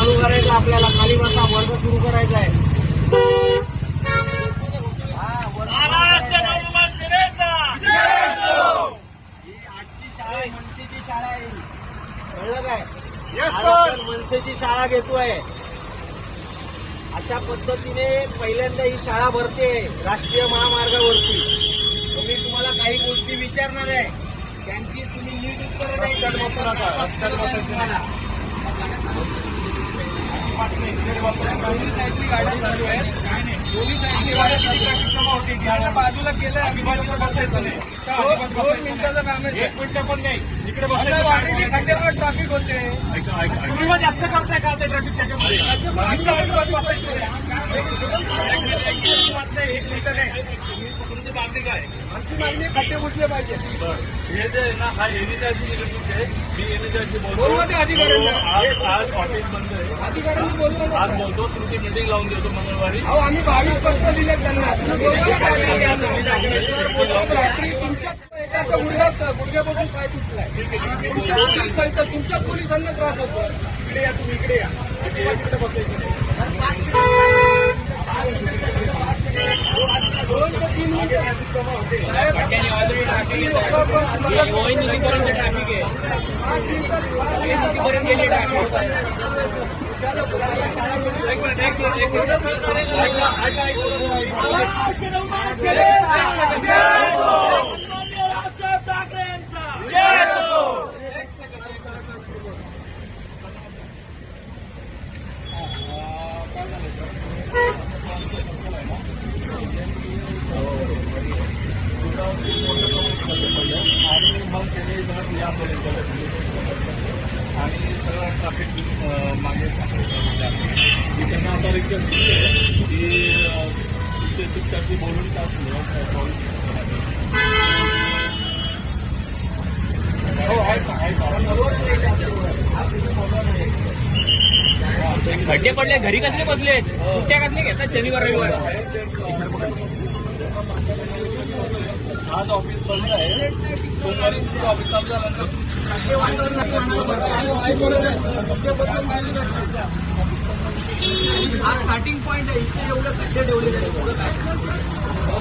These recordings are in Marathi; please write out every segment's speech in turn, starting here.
चालू करायचं आपल्याला. खाली बसा वर्ग सुरू करायचा आहे. शाळा मनसेची शाळा आहे घेतोय. अशा पद्धतीने पहिल्यांदा ही शाळा भरते राष्ट्रीय महामार्गावरती. मी तुम्हाला काही गोष्टी विचारणार आहे. त्यांची तुम्ही नीट उत्तर नाही तपास तुम्हाला. दोन्ही साईडची गाड्या चालू आहेत दोन्ही साईडची गाड्या किती जमा गाड्या बाजूला गेल्या अजिबात बसायचं नाही दोन- दोन मिनिटाचं काम आहे एक पण नाही इकडे आता ट्रॅफिक होते तुम्ही मग जास्त करताय का ते ट्रॅफिक त्याच्यामध्ये अजिबात बसायचं नाही. एक मिनिट नाही तुमची मागणी काय? आमची मागणी खड्डे बुजले पाहिजे. हे जे आहे ना हा एनएचआरची निवडणूक आहे. मी एनएचआरची बोलवा ते अधिकाऱ्यांना. आज आज ऑफिस बंद आहे. अधिकाऱ्यांनी बोलवलं आज बोलतो तुमची मिटिंग लावून देतो मंगळवारी. अहो आम्ही बावीस वर्ष दिले त्यांना. तुम्ही बोलवा काय त्यांना. रात्री तुमच्याच एकाचा गुडघ्यापासून पाय तुटलाय. तुमच्या तुमच्याच पोलिसांना त्रास होतो इकडे या तुम्ही इकडे या. बसायचं नाही दोन ते तीन मिनिटं साहेब, तुम्ही लोकं पण आम्हाला- वहिनीपर्यंत ट्रॅफिक आहे. वहिनीपर्यंत गेली ट्रॅफिक त्याने जर आणि सगळं ट्राफिक मागे मी त्यांना आता रिक्वेस्ट की तुमचे शिक्षकांशी बोलून का खड्डे पडले घरी कसले बसले? सुट्ट्या कसले घेतात शनिवार रविवार? आज ऑफिस बंद आहे. सोमवारी हा स्टार्टिंग पॉईंट आहे. इथे एवढं खड्डे ठेवले जाते पुढं काय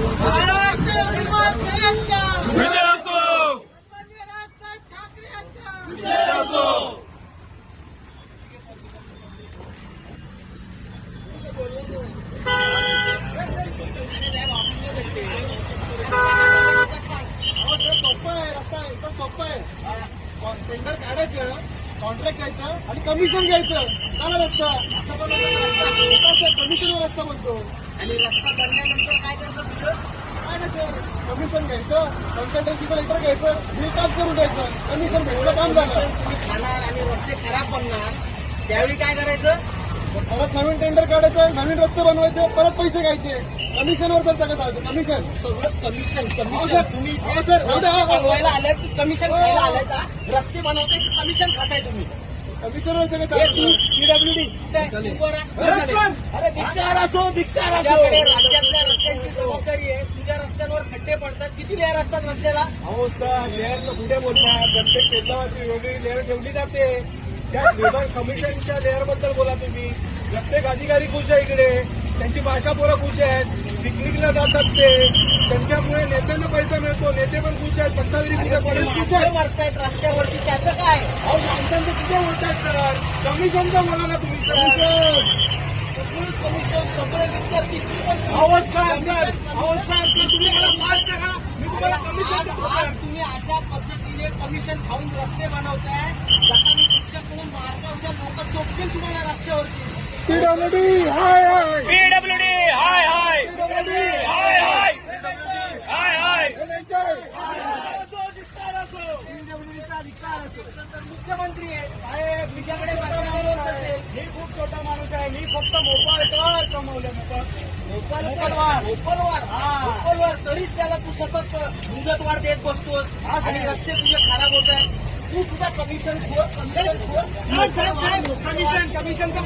सोपं आहे रस्ता एकदम सोपं आहे. टेंडर काढायचं कॉन्ट्रॅक्ट घ्यायचं आणि कमिशन घ्यायचं. झाला रस्ता. असं कमिशनवर रस्ता. म्हणतो आणि रस्ता बनल्यानंतर काय करायचं पुढं? काय नाही कमिशन घ्यायचं कन्सल्टन्सीचं लेटर घ्यायचं बिल पास करून द्यायचं. कमिशन घ्यायचं. काम झालं. तुम्ही खाणार आणि रस्ते खराब बनणार त्यावेळी काय करायचं? परत नवीन टेंडर काढायचं नवीन रस्ते बनवायचे परत पैसे घ्यायचे. कमिशनवर सर सगळं चालतं. कमिशन. सगळं कमिशन हो कमिशन सर. तुम्ही हो सर. हो हो, हो. बनवायला की कमिशन खायला का रस्ते बनवताय की कमिशन खाताय तुम्ही? कमिशनवर सगळं हे तू चालतं पीडब्ल्यूडी सर. अरे धिक्कार असो धिक्कार तुझ्याकडे राज्यातल्या रस्त्यांची जबाबदारी आहे. तुझ्या रस्त्यांवर खड्डे पडतात. किती लेअर असतात रस्त्याला? अहो सर लेअरचं पुढे बोलतात. प्रत्येक केंद्रावरती वेगळी लेअर ठेवली जाते. त्या लेबर कमिशनच्या लेअरबद्दल बोला तुम्ही. प्रत्येक अधिकारी खुश आहे इकडे. त्यांची बायका पोरं खुश आहेत पिकनिकला जातात ते त्यांच्यामुळे नेत्यांना पैसा मिळतो नेते पण खुश आहेत सत्ताधारी आहेत पोलीस खुश आहेत. मरतायत रस्त्यावरती त्याचं काय? अहो माणसांचं कुठे बोलतात सर? कमिशनचं बोला ना तुम्ही सर सगळं कमिशन सगळे विद्यार्थी अहो सर सर अहो सर सर तुम्ही मला पास करा मी तुम्हाला कमिशन आज देतो आज सर. तुम्ही अशा पद्धतीने कमिशन खाऊन रस्ते बनवताय. जसा मी शिक्षक म्हणून मार्गावरच्या लोक चोपतील तुम्हाला रस्त्यावरती. पीडब्ल्यूडी हाय हाय. पीडब्ल्यूडी हाय हाय. पीडब्ल्यूडी हाय हाय हाय हाय तर मुख्यमंत्री आहे साहेब तुझ्याकडे मतदार असेल मी खूप छोटा माणूस आहे. मी फक्त मोबाईल कर कमवले मोबाईल. भोपालवार भोपालवार भोपालवार तरीच त्याला तू सतत मुदतवाढ देत बसतोस. आणि रस्ते तुझे खराब होत आहेत. तू तुझा कमिशन कमिशन कमिशन कमिशनचं